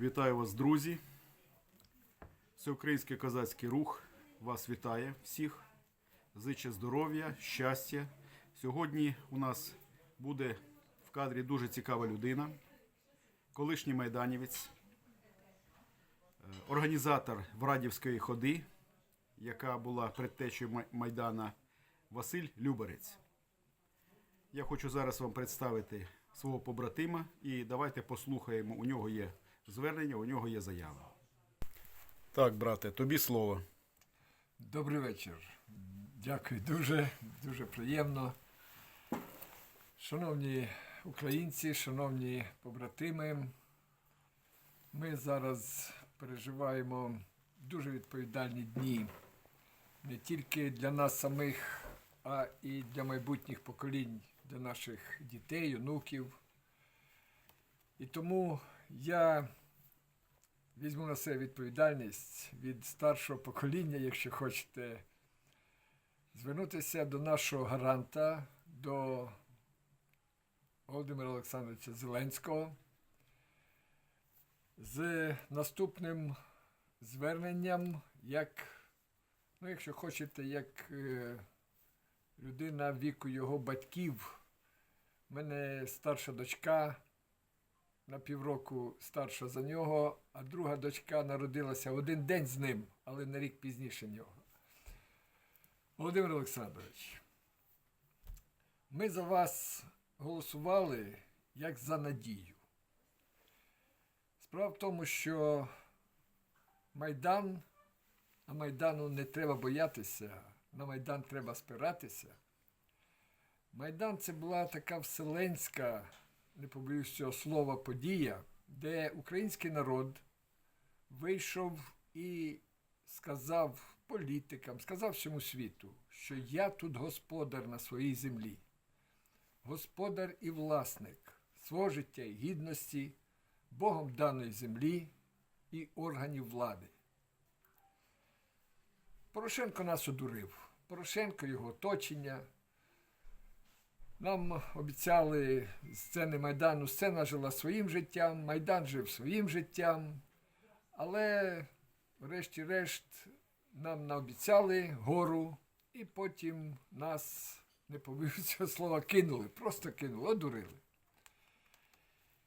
Вітаю вас, друзі. Всеукраїнський козацький рух вас вітає всіх. Зиче здоров'я, щастя. Сьогодні у нас буде в кадрі дуже цікава людина, колишній майданівець, е, організатор Врадівської ходи, яка була предтечею Май- Майдана Василь Любарець. Я хочу зараз вам представити свого побратима і давайте послухаємо. У нього є звернення, у нього є заява. Так, брате, тобі слово. Добрий вечір. Дякую дуже, дуже приємно. Шановні українці, шановні побратими, ми зараз переживаємо дуже відповідальні дні не тільки для нас самих, а і для майбутніх поколінь, для наших дітей, онуків. І тому я візьму на себе відповідальність від старшого покоління, якщо хочете, звернутися до нашого гаранта, до Володимира Олександровича Зеленського з наступним зверненням, як, ну, якщо хочете, як е, людина віку його батьків. У мене старша дочка на півроку старша за нього, а друга дочка народилася один день з ним, але на рік пізніше нього. Володимир Олександрович, ми за вас голосували як за надію. Справа в тому, що Майдан, а Майдану не треба боятися, на Майдан треба спиратися. Майдан це була така вселенська не побоюсь цього слова, подія, де український народ вийшов і сказав політикам, сказав всьому світу, що я тут господар на своїй землі, господар і власник свого життя і гідності, Богом даної землі і органів влади. Порошенко нас одурив. Порошенко його оточення. Нам обіцяли сцени Майдану, сцена жила своїм життям, Майдан жив своїм життям. Але, врешті-решт, нам наобіцяли гору, і потім нас, не цього слова, кинули, просто кинули, одурили.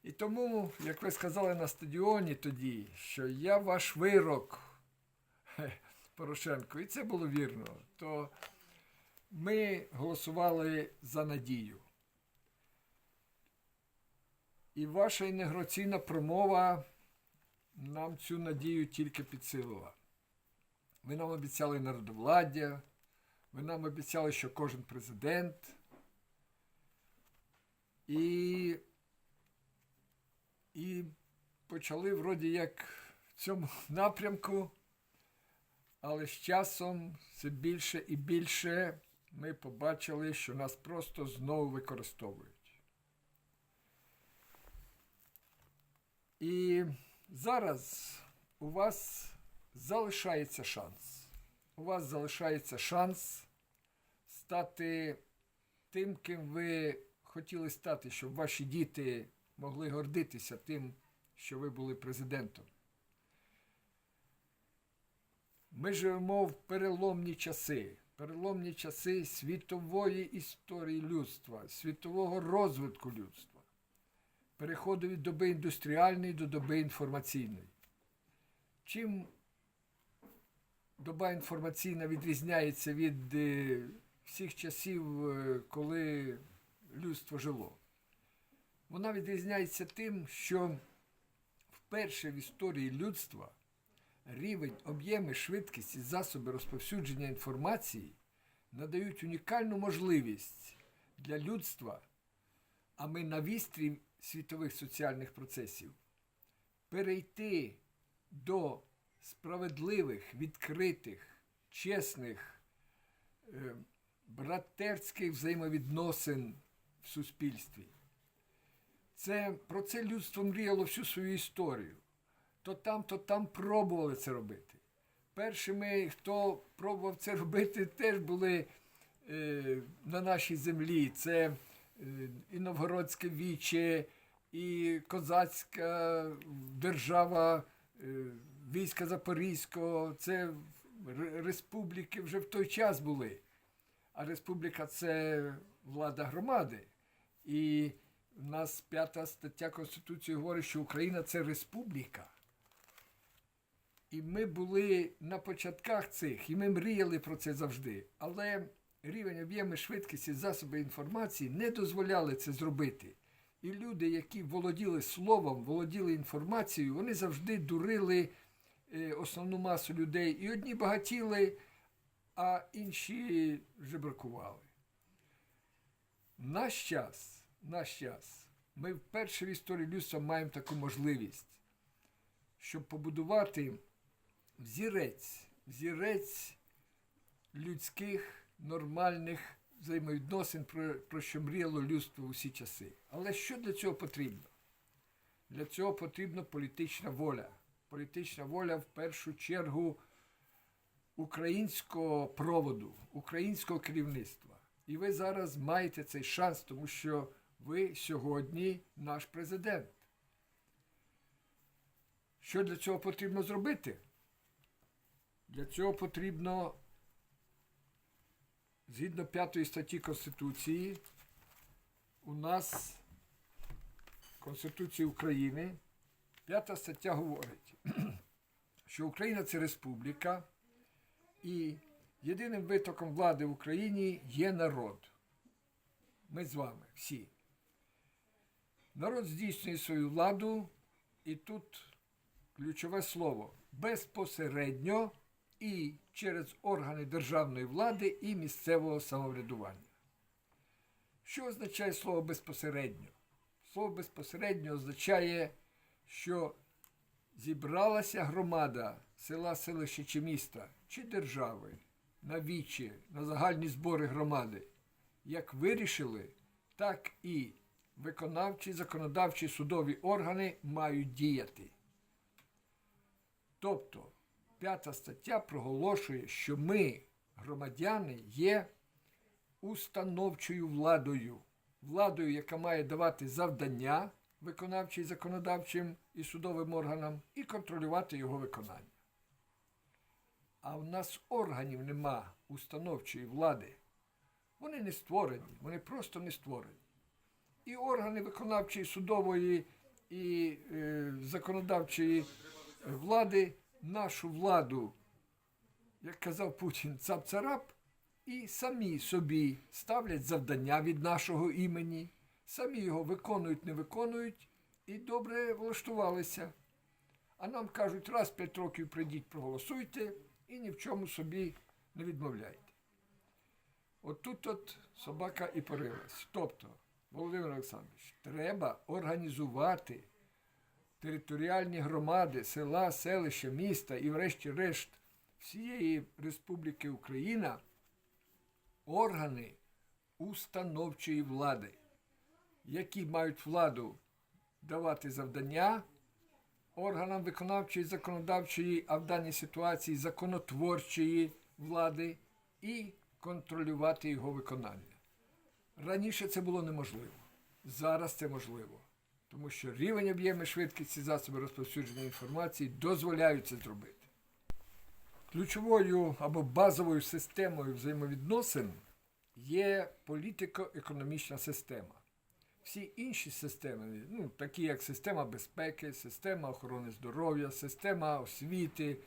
І тому, як ви сказали на стадіоні тоді, що я ваш вирок, Порошенко, і це було вірно, то ми голосували за надію. І ваша інтеграційна промова нам цю надію тільки підсилила. Ви нам обіцяли народовладдя, ви нам обіцяли, що кожен президент. І, і почали вроді як в цьому напрямку. Але з часом все більше і більше ми побачили, що нас просто знову використовують. І зараз у вас залишається шанс. У вас залишається шанс стати тим, ким ви хотіли стати, щоб ваші діти могли гордитися тим, що ви були президентом. Ми живемо в переломні часи, переломні часи світової історії людства, світового розвитку людства, переходу від доби індустріальної до доби інформаційної. Чим доба інформаційна відрізняється від е, всіх часів, е, коли людство жило? Вона відрізняється тим, що вперше в історії людства рівень, об'єми, швидкість і засоби розповсюдження інформації надають унікальну можливість для людства, а ми на вістрі світових соціальних процесів, перейти до справедливих, відкритих, чесних, е, братерських взаємовідносин в суспільстві. Це про це людство мріяло всю свою історію то там, то там пробували це робити. Першими, хто пробував це робити, теж були е, на нашій землі. Це е, і Новгородське віче, і козацька держава, е, війська Запорізького, це республіки вже в той час були. А республіка це влада громади. І в нас п'ята стаття Конституції говорить, що Україна це республіка. І ми були на початках цих, і ми мріяли про це завжди. Але рівень об'єми швидкості засоби інформації не дозволяли це зробити. І люди, які володіли словом, володіли інформацією, вони завжди дурили е, основну масу людей. І одні багатіли, а інші жебракували. Наш час, наш час, ми вперше в історії людства маємо таку можливість, щоб побудувати взірець, взірець людських нормальних взаємовідносин, про, про що мріяло людство усі часи. Але що для цього потрібно? Для цього потрібна політична воля. Політична воля в першу чергу українського проводу, українського керівництва. І ви зараз маєте цей шанс, тому що ви сьогодні наш президент. Що для цього потрібно зробити? Для цього потрібно, згідно 5 статті Конституції, у нас Конституції України, 5 стаття говорить, що Україна це республіка, і єдиним витоком влади в Україні є народ. Ми з вами всі. Народ здійснює свою владу, і тут ключове слово безпосередньо і через органи державної влади і місцевого самоврядування. Що означає слово безпосередньо? Слово безпосередньо означає, що зібралася громада села, селища чи міста чи держави на вічі, на загальні збори громади. Як вирішили, так і виконавчі, законодавчі судові органи мають діяти. Тобто, п'ята стаття проголошує, що ми, громадяни, є установчою владою, владою, яка має давати завдання виконавчим, законодавчим і судовим органам, і контролювати його виконання. А в нас органів нема установчої влади. Вони не створені, вони просто не створені. І органи виконавчої, судової і е, законодавчої влади нашу владу, як казав Путін, цап-царап, і самі собі ставлять завдання від нашого імені, самі його виконують, не виконують і добре влаштувалися. А нам кажуть, раз п'ять років прийдіть, проголосуйте і ні в чому собі не відмовляйте. От тут от собака і порилась. Тобто, Володимир Олександрович, треба організувати територіальні громади, села, селища, міста і, врешті-решт, всієї Республіки Україна органи установчої влади, які мають владу давати завдання органам виконавчої, законодавчої, а в даній ситуації законотворчої влади і контролювати його виконання. Раніше це було неможливо. Зараз це можливо. Тому що рівень об'єму швидкості засобів розповсюдження інформації дозволяють це зробити. Ключовою або базовою системою взаємовідносин є політико-економічна система. Всі інші системи, ну, такі як система безпеки, система охорони здоров'я, система освіти,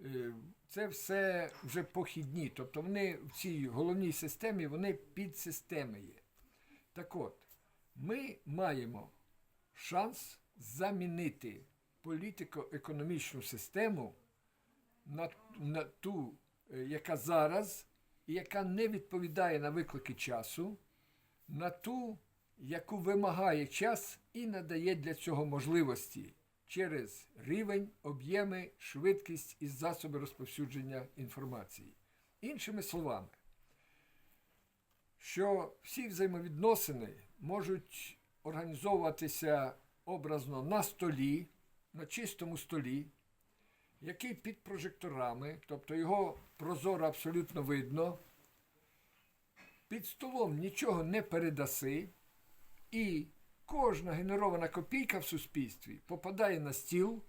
е, це все вже похідні. Тобто вони в цій головній системі вони підсистеми є. Так от, ми маємо шанс замінити політико-економічну систему на, на ту, е, яка зараз, яка не відповідає на виклики часу, на ту, яку вимагає час і надає для цього можливості через рівень, об'єми, швидкість і засоби розповсюдження інформації. Іншими словами, що всі взаємовідносини можуть організовуватися образно на столі, на чистому столі, який під прожекторами, тобто його прозоро абсолютно видно, під столом нічого не передаси, і кожна генерована копійка в суспільстві попадає на стіл,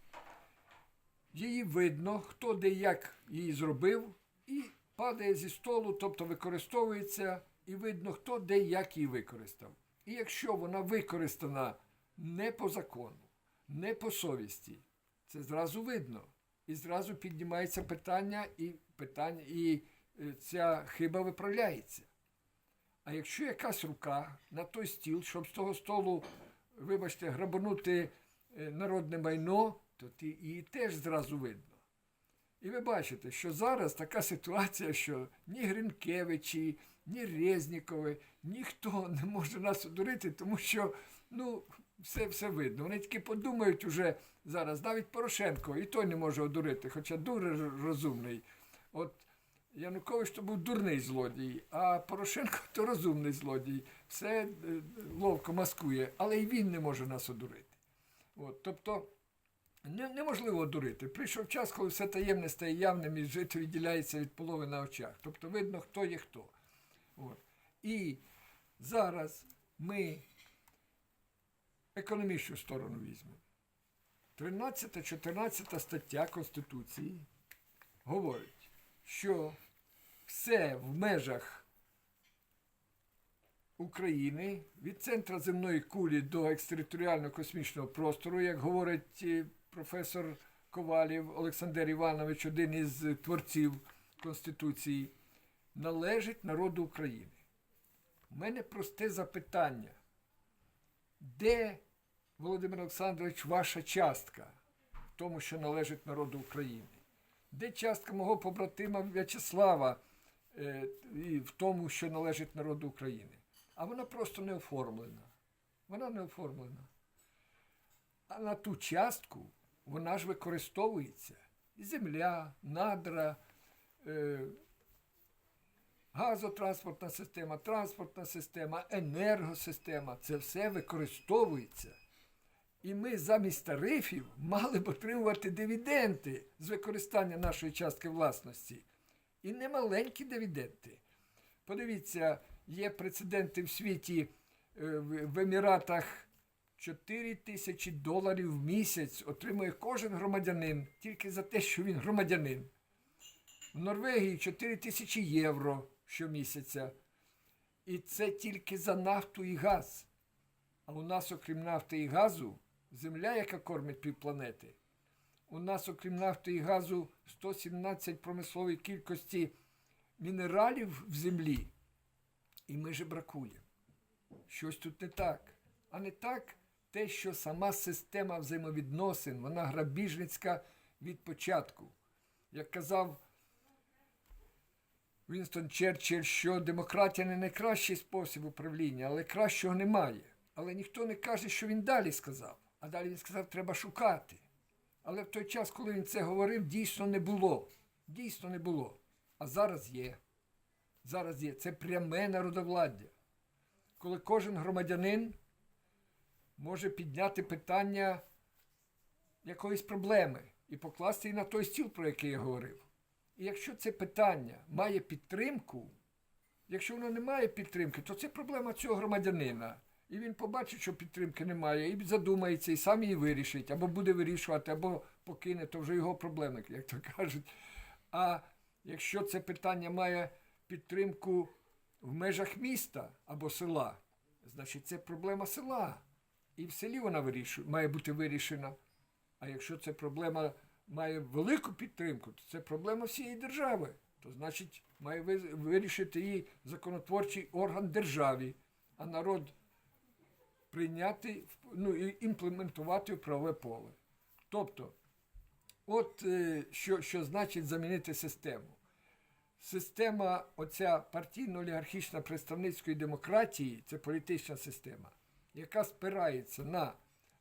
її видно, хто де як її зробив, і падає зі столу, тобто використовується, і видно, хто де як її використав. І якщо вона використана не по закону, не по совісті, це зразу видно. І зразу піднімається питання, і питання, і е, ця хиба виправляється. А якщо якась рука на той стіл, щоб з того столу, вибачте, грабанути е, народне майно, то ті- її теж зразу видно. І ви бачите, що зараз така ситуація, що ні Гринкевичі, ні Резнікови, ніхто не може нас одурити, тому що ну, все, все видно. Вони тільки подумають уже зараз, навіть Порошенко, і той не може одурити, хоча дуже розумний. От Янукович то був дурний злодій, а Порошенко то розумний злодій. Все е, ловко маскує, але й він не може нас одурити. От, тобто неможливо одурити. Прийшов час, коли все таємне стає явним і жити відділяється від полови на очах. Тобто видно, хто є хто. От. І зараз ми економічну сторону візьмемо. 13-14 стаття Конституції говорить, що все в межах України від центра земної кулі до екстериторіального космічного простору, як говорить е, професор Ковалів Олександр Іванович, один із творців Конституції, належить народу України. У мене просте запитання. Де, Володимир Олександрович, ваша частка в тому, що належить народу України? Де частка мого побратима В'ячеслава е, в тому, що належить народу України? А вона просто не оформлена. Вона не оформлена. А на ту частку вона ж використовується. Земля, надра, е, газотранспортна система, транспортна система, енергосистема. Це все використовується. І ми замість тарифів мали б отримувати дивіденди з використання нашої частки власності. І немаленькі дивіденди. Подивіться, є прецеденти в світі е, в Еміратах 4 тисячі доларів в місяць отримує кожен громадянин тільки за те, що він громадянин. В Норвегії 4 тисячі євро щомісяця. І це тільки за нафту і газ. А у нас, окрім нафти і газу, земля, яка кормить півпланети. У нас, окрім нафти і газу, 117 промислової кількості мінералів в землі. І ми же бракуємо. Щось тут не так. А не так те, що сама система взаємовідносин, вона грабіжницька від початку. Як казав Вінстон Черчилль, що демократія не найкращий спосіб управління, але кращого немає. Але ніхто не каже, що він далі сказав. А далі він сказав, треба шукати. Але в той час, коли він це говорив, дійсно не було. Дійсно не було. А зараз є. Зараз є. Це пряме народовладдя. Коли кожен громадянин може підняти питання якоїсь проблеми і покласти її на той стіл, про який я говорив. І якщо це питання має підтримку, якщо воно не має підтримки, то це проблема цього громадянина. І він побачить, що підтримки немає, і задумається, і сам її вирішить, або буде вирішувати, або покине, то вже його проблеми, як то кажуть. А якщо це питання має підтримку в межах міста або села, значить це проблема села. І в селі вона вирішує, має бути вирішена. А якщо ця проблема має велику підтримку, то це проблема всієї держави. То значить, має вирішити її законотворчий орган державі, а народ прийняти ну, і імплементувати в правове поле. Тобто, от е, що, що значить замінити систему. Система оця партійно-олігархічна представницької демократії це політична система, яка спирається на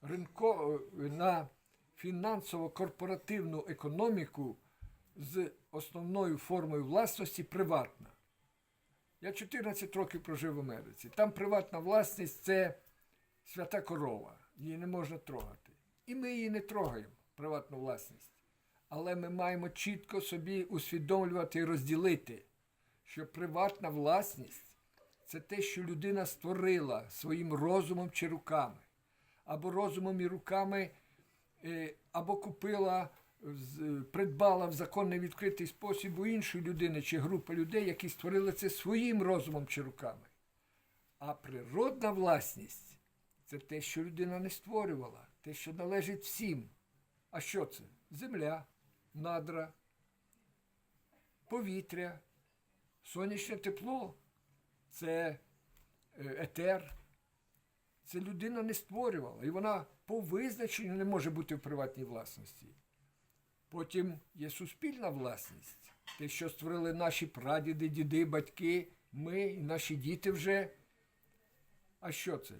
ринко, е, на фінансово-корпоративну економіку з основною формою власності приватна. Я 14 років прожив в Америці. Там приватна власність це свята корова. Її не можна трогати. І ми її не трогаємо, приватну власність. Але ми маємо чітко собі усвідомлювати і розділити, що приватна власність це те, що людина створила своїм розумом чи руками. або розумом і руками, або купила, придбала в законний відкритий спосіб у іншої людини чи групи людей, які створили це своїм розумом чи руками. А природна власність це те, що людина не створювала, те, що належить всім. А що це? Земля, надра, повітря, сонячне тепло, це е, етер. Це людина не створювала, і вона по визначенню не може бути в приватній власності. Потім є суспільна власність, те, що створили наші прадіди, діди, батьки, ми і наші діти вже. А що це?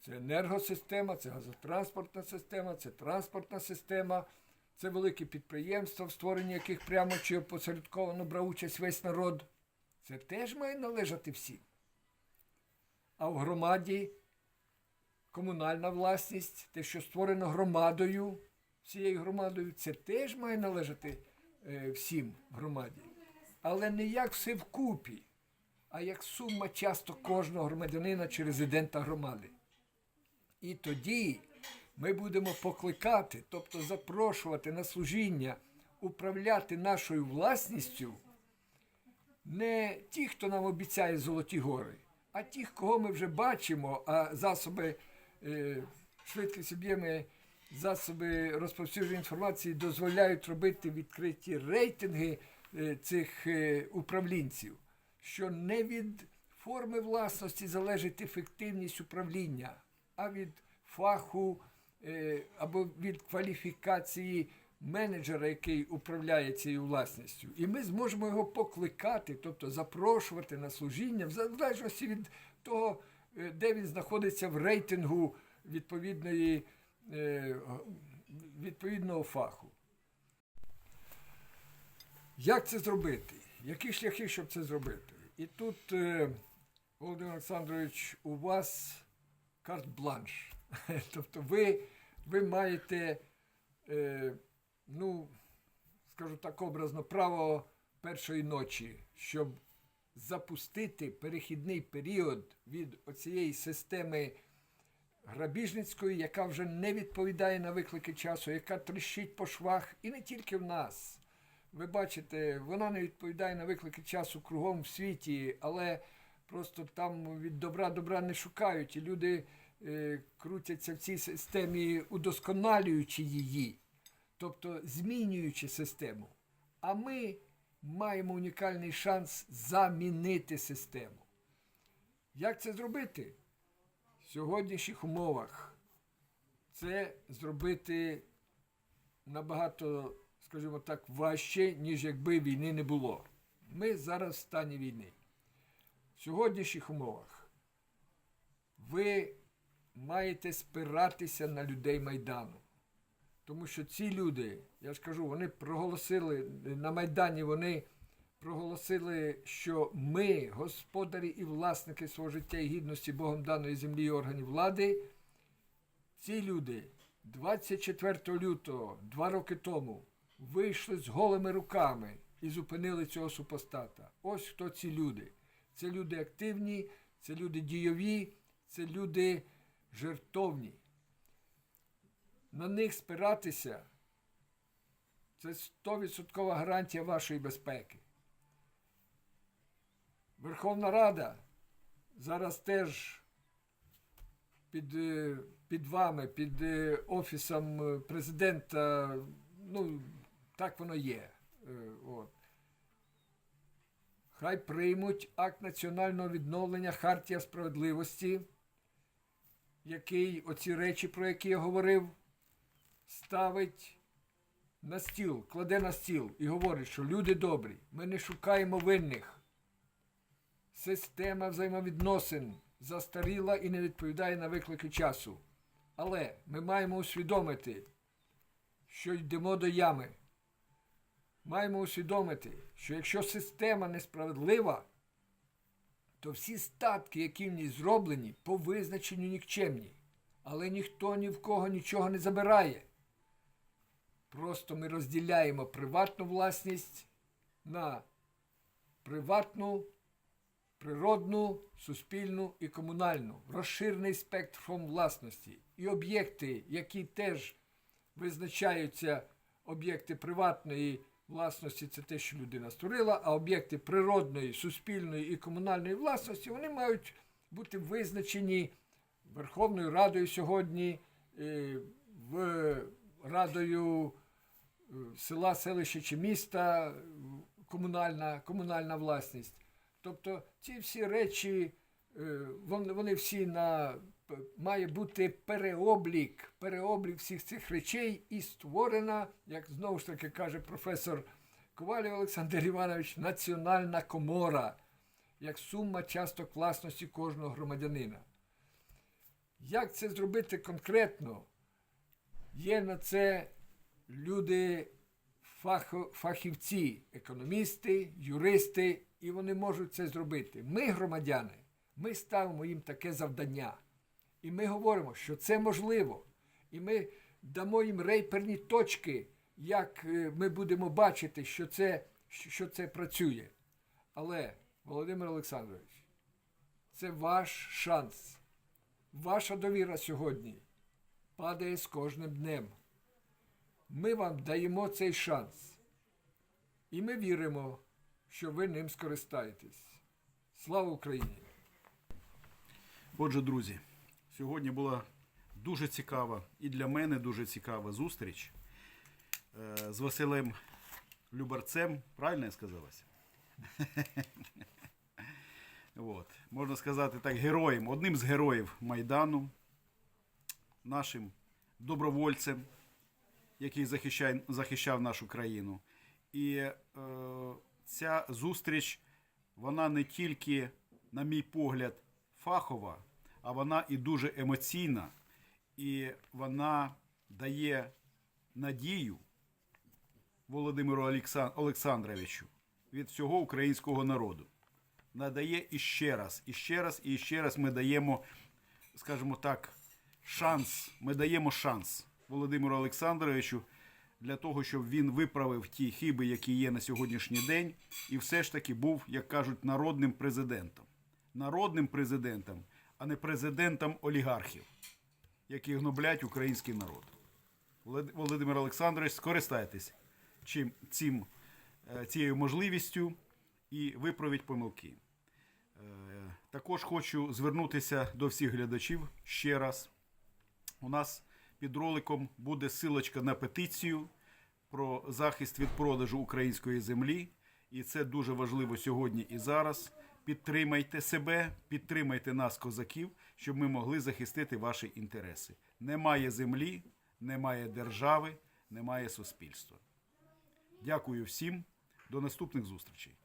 Це енергосистема, це газотранспортна система, це транспортна система, це великі підприємства, в створенні яких прямо чи опосередковано брав участь весь народ. Це теж має належати всім. А в громаді комунальна власність, те, що створено громадою, всією громадою, це теж має належати е, всім громаді. Але не як все вкупі, а як сума часто кожного громадянина чи резидента громади. І тоді ми будемо покликати, тобто запрошувати на служіння, управляти нашою власністю не ті, хто нам обіцяє золоті гори, а ті, кого ми вже бачимо, а засоби швидкість об'єми, засоби розповсюдження інформації дозволяють робити відкриті рейтинги е, цих е, управлінців, що не від форми власності залежить ефективність управління, а від фаху е, або від кваліфікації менеджера, який управляє цією власністю. І ми зможемо його покликати, тобто запрошувати на служіння, в залежності від того, е, де він знаходиться в рейтингу відповідної, е, відповідного фаху. Як це зробити? Які шляхи, щоб це зробити? І тут, е, Володимир Олександрович, у вас карт-бланш. Тобто ви, ви маєте, е, ну, скажу так образно, право першої ночі, щоб запустити перехідний період від оцієї системи грабіжницької, яка вже не відповідає на виклики часу, яка тріщить по швах, і не тільки в нас. Ви бачите, вона не відповідає на виклики часу кругом в світі, але просто там від добра добра не шукають, і люди е, крутяться в цій системі, удосконалюючи її, тобто змінюючи систему. А ми маємо унікальний шанс замінити систему. Як це зробити? В сьогоднішніх умовах це зробити набагато, скажімо так, важче, ніж якби війни не було. Ми зараз в стані війни. В сьогоднішніх умовах ви маєте спиратися на людей Майдану. Тому що ці люди, я ж кажу, вони проголосили на Майдані, вони проголосили, що ми, господарі і власники свого життя і гідності Богом даної землі і органів влади, ці люди 24 лютого, два роки тому, вийшли з голими руками і зупинили цього супостата. Ось хто ці люди. Це люди активні, це люди дійові, це люди жертовні. На них спиратися це 100% гарантія вашої безпеки. Верховна Рада зараз теж під, е, під вами, під е, офісом е, президента, ну, так воно є. От. Хай приймуть акт національного відновлення Хартія справедливості, який оці речі, про які я говорив, ставить на стіл, кладе на стіл і говорить, що люди добрі, ми не шукаємо винних. Система взаємовідносин застаріла і не відповідає на виклики часу. Але ми маємо усвідомити, що йдемо до ями. Маємо усвідомити, що якщо система несправедлива, то всі статки, які в ній зроблені, по визначенню нікчемні. Але ніхто ні в кого нічого не забирає. Просто ми розділяємо приватну власність на приватну природну, суспільну і комунальну, розширений спектр форм власності. І об'єкти, які теж визначаються об'єкти приватної власності, це те, що людина створила, а об'єкти природної, суспільної і комунальної власності вони мають бути визначені Верховною Радою сьогодні, е, в Радою е, села, селища чи міста, комунальна, комунальна власність. Тобто ці всі речі, е, вони, вони всі на має бути переоблік, переоблік всіх цих речей і створена, як знову ж таки каже професор Ковалів Олександр Іванович, національна комора, як сума часток власності кожного громадянина. Як це зробити конкретно? Є на це люди, фахівці, економісти, юристи, і вони можуть це зробити. Ми, громадяни, ми ставимо їм таке завдання. І ми говоримо, що це можливо. І ми дамо їм рейперні точки, як е, ми будемо бачити, що це, що це працює. Але, Володимир Олександрович, це ваш шанс. Ваша довіра сьогодні падає з кожним днем. Ми вам даємо цей шанс. І ми віримо, що ви ним скористаєтесь. Слава Україні! Отже, друзі, сьогодні була дуже цікава і для мене дуже цікава зустріч е, з Василем Любарцем. Правильно я сказалася? От. Можна сказати так, героєм, одним з героїв Майдану, нашим добровольцем, який захищає, захищав нашу країну. І е, ця зустріч, вона не тільки, на мій погляд, фахова, а вона і дуже емоційна, і вона дає надію Володимиру Олександровичу від всього українського народу. Надає іще раз, і ще раз, і ще раз ми даємо, скажімо так, шанс. Ми даємо шанс Володимиру Олександровичу для того, щоб він виправив ті хиби, які є на сьогоднішній день, і все ж таки був, як кажуть, народним президентом. Народним президентом, а не президентом олігархів, які гноблять український народ. Володимир Олександрович, скористайтесь чим, цим, е, цією можливістю і виправіть помилки. Е, Також хочу звернутися до всіх глядачів ще раз. У нас під роликом буде силочка на петицію про захист від продажу української землі. І це дуже важливо сьогодні і зараз. Підтримайте себе, підтримайте нас, козаків, щоб ми могли захистити ваші інтереси. Немає землі, немає держави, немає суспільства. Дякую всім. До наступних зустрічей.